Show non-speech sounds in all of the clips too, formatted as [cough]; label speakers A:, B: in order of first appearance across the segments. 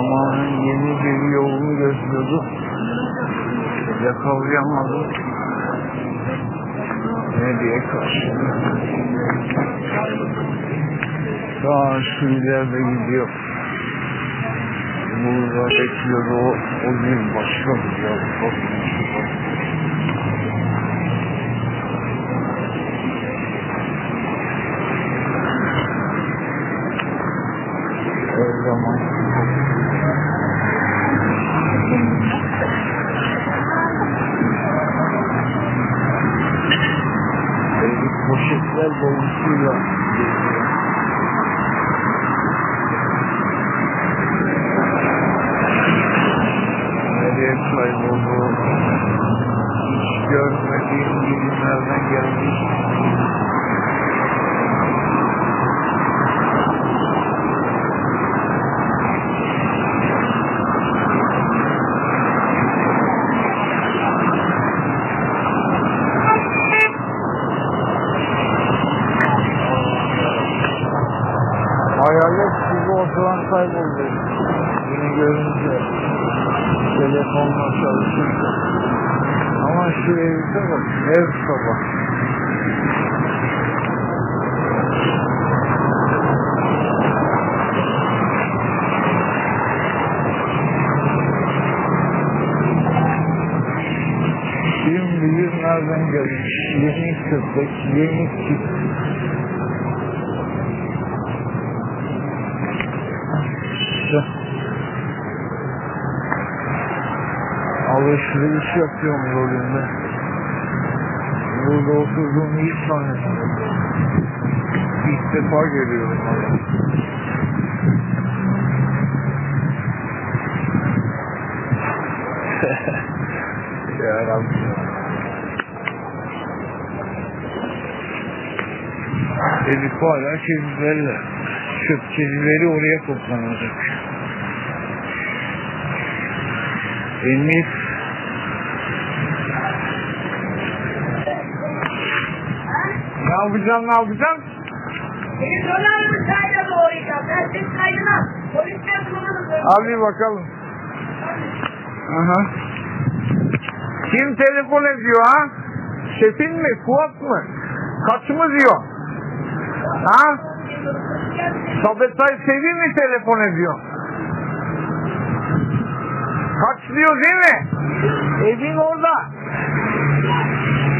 A: zamanın yeni bir yolunu gözlüyordu. Yakalayamadım. Ne diye karşıladı. Daha şu ileride gidiyor. Burada bekliyordu o, o gün başka bir yol. Her zaman 那不是软 Hayalet gibi ortadan kayboldu. Beni görünce telefonla çalışırdı. Ama şu evde bak, ev sabah. Kim bilir nereden gelmiş. Yeni köpek, yeni kit. İşte. Alışveriş yapıyorum rolünde. Burada oturduğumu hiç zannetmiyorum. İlk defa görüyorum onu. [laughs] ya Rabbi. Elif hala çizgilerle. Çöp çizgileri oraya toplanacak. Elif ne yapacaksın ne yapacaksın?
B: Beni dolarlı kayda doğrayacağım. Ben ses kaydına polisten kullanırım.
A: Al bir bakalım. Aha. Kim telefon ediyor ha? Şefin mi? Fuat mı? Kaç mı diyor? Ha? Sabetay Sevin mi telefon ediyor? Kaç diyor değil mi? Evin orada. Geliyor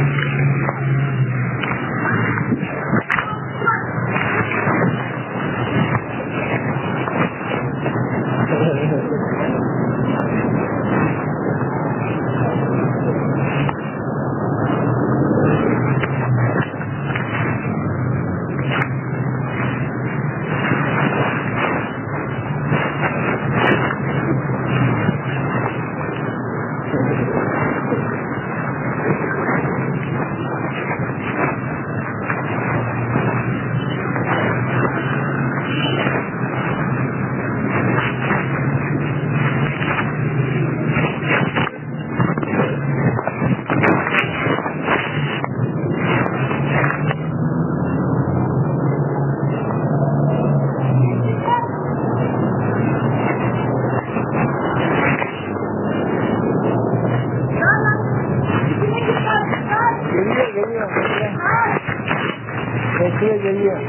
A: geliyor.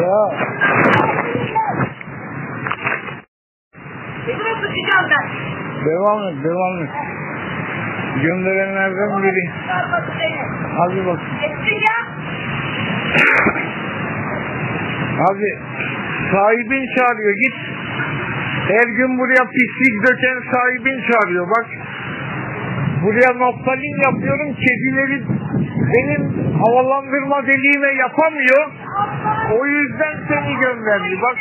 A: Ya. Devam et devam et. Gönderenlerden biri. Hadi bak. Hadi. Sahibin çağırıyor git. Her gün buraya pislik döken sahibin çağırıyor bak. Buraya naftalin yapıyorum. Kedileri benim havalandırma deliğime yapamıyor. O yüzden seni gönderdi. Bak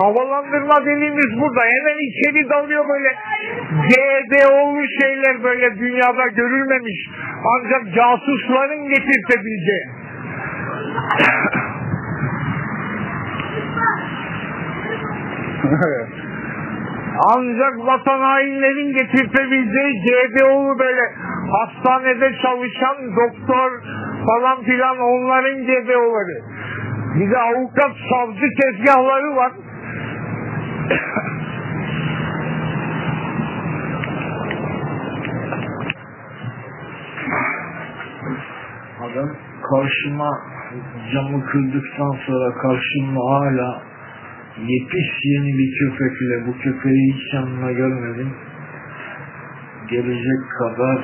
A: havalandırma deliğimiz burada. Hemen içeri dalıyor böyle GDO'lu şeyler böyle dünyada görülmemiş. Ancak casusların getirtebileceği. [laughs] Ancak vatan hainlerin getirtebileceği GDO'lu böyle hastanede çalışan doktor falan filan onların GDO'ları. Bir de avukat savcı tezgahları var. Adam karşıma camı kırdıktan sonra karşımda hala yepis yeni bir köpekle bu köpeği hiç yanına görmedim. Gelecek kadar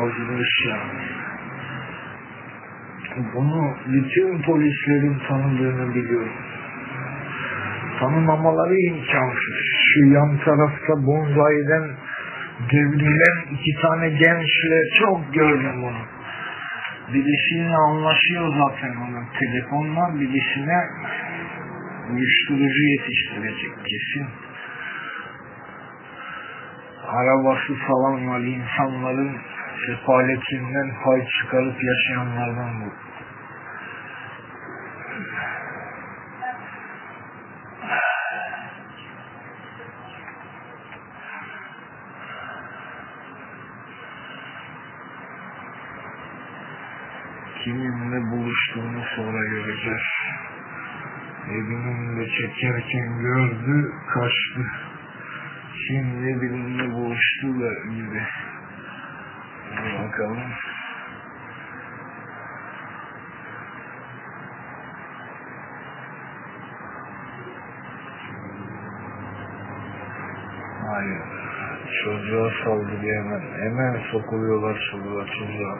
A: azmış yani. Bunu bütün polislerin tanıdığını biliyorum. Tanımamaları imkansız. Şu yan tarafta bonzayden devrilen iki tane gençle çok gördüm bunu. Birisiyle anlaşıyor zaten onun telefonla birisine uyuşturucu yetiştirecek kesin. Arabası falan var insanların sefaletinden pay çıkarıp yaşayanlardan bu. Kiminle buluştuğunu sonra göreceğiz. Evinin çekerken gördü, kaçtı. Şimdi birinle buluştu. Hadi bakalım. Hayır. Çocuğa saldırıyor hemen. Hemen sokuluyorlar çocuğa çocuğa.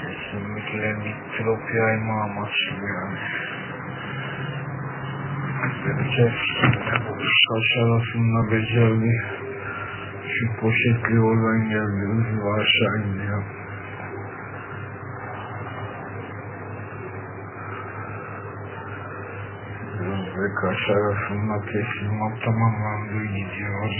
A: Kesinlikle mikrop yayma amaçlı yani. Göreceğiz. Saç arasında becerdi. Şu poşetli oradan geldi. Hızlı aşağı iniyor. Ve kaş arasında teslimat tamamlandı gidiyor.